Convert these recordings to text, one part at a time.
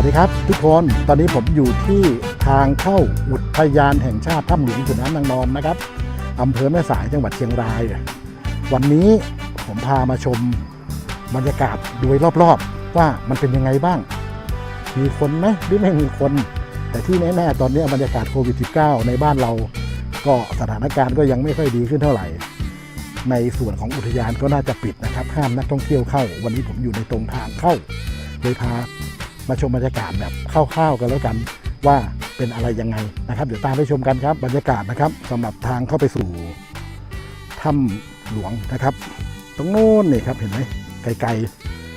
วัสดีครับทุกคนตอนนี้ผมอยู่ที่ทางเข้าอุทยานแห่งชาติถ้ำหลวงขุนน้ำนางนอนนะครับอำเภอแม่สายจังหวัดเชียงราย วันนี้ผมพามาชมบรรยากาศโดยรอบๆ ว่ามันเป็นยังไงบ้าง มีคนไหมหรือไม่มีคน แต่ที่แน่ๆตอนนี้บรรยากาศโควิด -19 ในบ้านเราก็สถานการณ์ก็ยังไม่ค่อยดีขึ้นเท่าไหร่ ในส่วนของอุทยานก็น่าจะปิดนะครับ ห้ามนักท่องเที่ยวเข้า วันนี้ผมอยู่ในตรงทางเข้าเลยพา มาชมบรรยากาศแบบคร่าวๆกันแล้วกันว่าเป็นอะไรยังไงนะครับ เดี๋ยวตามไปชมกันครับบรรยากาศนะครับสำหรับทางเข้าไปสู่ถ้ำหลวงนะครับ ตรงโน้นนี่ครับเห็นไหมไกล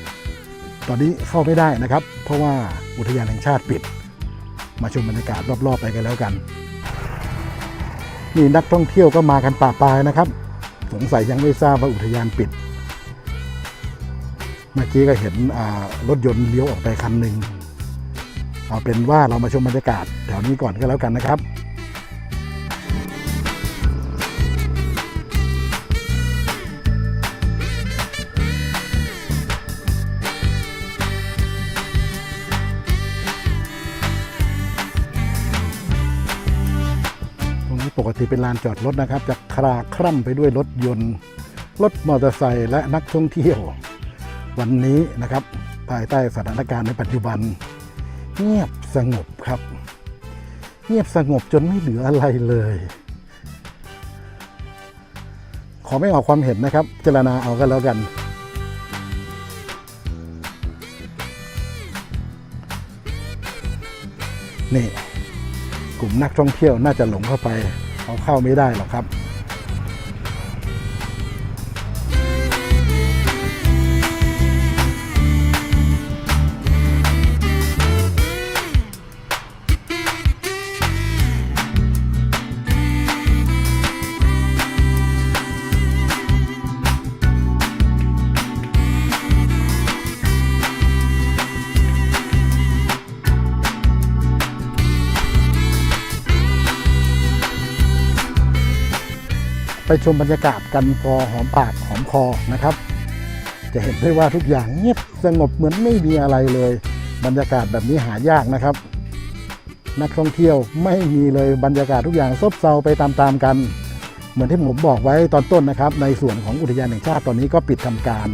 ๆ ตอนนี้เข้าไม่ได้นะครับ เพราะว่าอุทยานแห่งชาติปิด มาชมบรรยากาศรอบๆไปกันแล้วกันนี่นักท่องเที่ยวก็มากันป่าปลายนะครับ สงสัยยังไม่ทราบว่าอุทยานปิด เมื่อกี้ก็เห็นรถยนต์เลี้ยวออกไปคันหนึ่งเอาเป็นว่าเรามาชมบรรยากาศแถวนี้ก่อนก็แล้วกันนะครับตรงนี้ปกติเป็นลานจอดรถนะครับ จะคลาคร่ำไปด้วยรถยนต์ รถมอเตอร์ไซค์และนักท่องเที่ยว วันนี้นะครับภายใต้สถานการณ์ในปัจจุบัน เงียบสงบครับ เงียบสงบจนไม่เหลืออะไรเลย ขอไม่ออกความเห็นนะครับเจรณาเอากันแล้วกันนี่กลุ่มนักท่องเที่ยวน่าจะหลงเข้าไปเขาเข้าไม่ได้หรอกครับ ชมบรรยากาศกันพอหอมปากหอมคอนะครับ จะเห็นได้ว่าทุกอย่างเงียบสงบเหมือนไม่มีอะไรเลย บรรยากาศแบบนี้หายากนะครับ นักท่องเที่ยวไม่มีเลยบรรยากาศทุกอย่างซบเซาไปตามๆกัน เหมือนที่ผมบอกไว้ตอนต้นนะครับ ในส่วนของอุทยานแห่งชาติตอนนี้ก็ปิดทำการ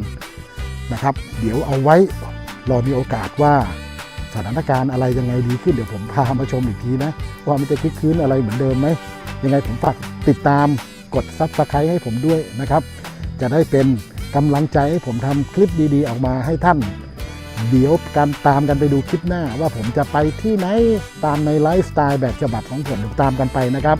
นะครับ เดี๋ยวเอาไว้รอมีโอกาสว่าสถานการณ์อะไรยังไงดีขึ้นเดี๋ยวผมพามาชมอีกทีนะว่ามันจะคึกคืนอะไรเหมือนเดิมไหมยังไงผมฝากติดตาม ดซับสไครต์ให้ผมด้วยนะครับ จะได้เป็นกำลังใจให้ผมทำคลิปดีๆ ออกมาให้ท่าน เดี๋ยวกันตามกันไปดูคลิปหน้าว่าผมจะไปที่ไหนตามในไลฟ์สไตล์แบบฉบับของผมตามกันไปนะครับ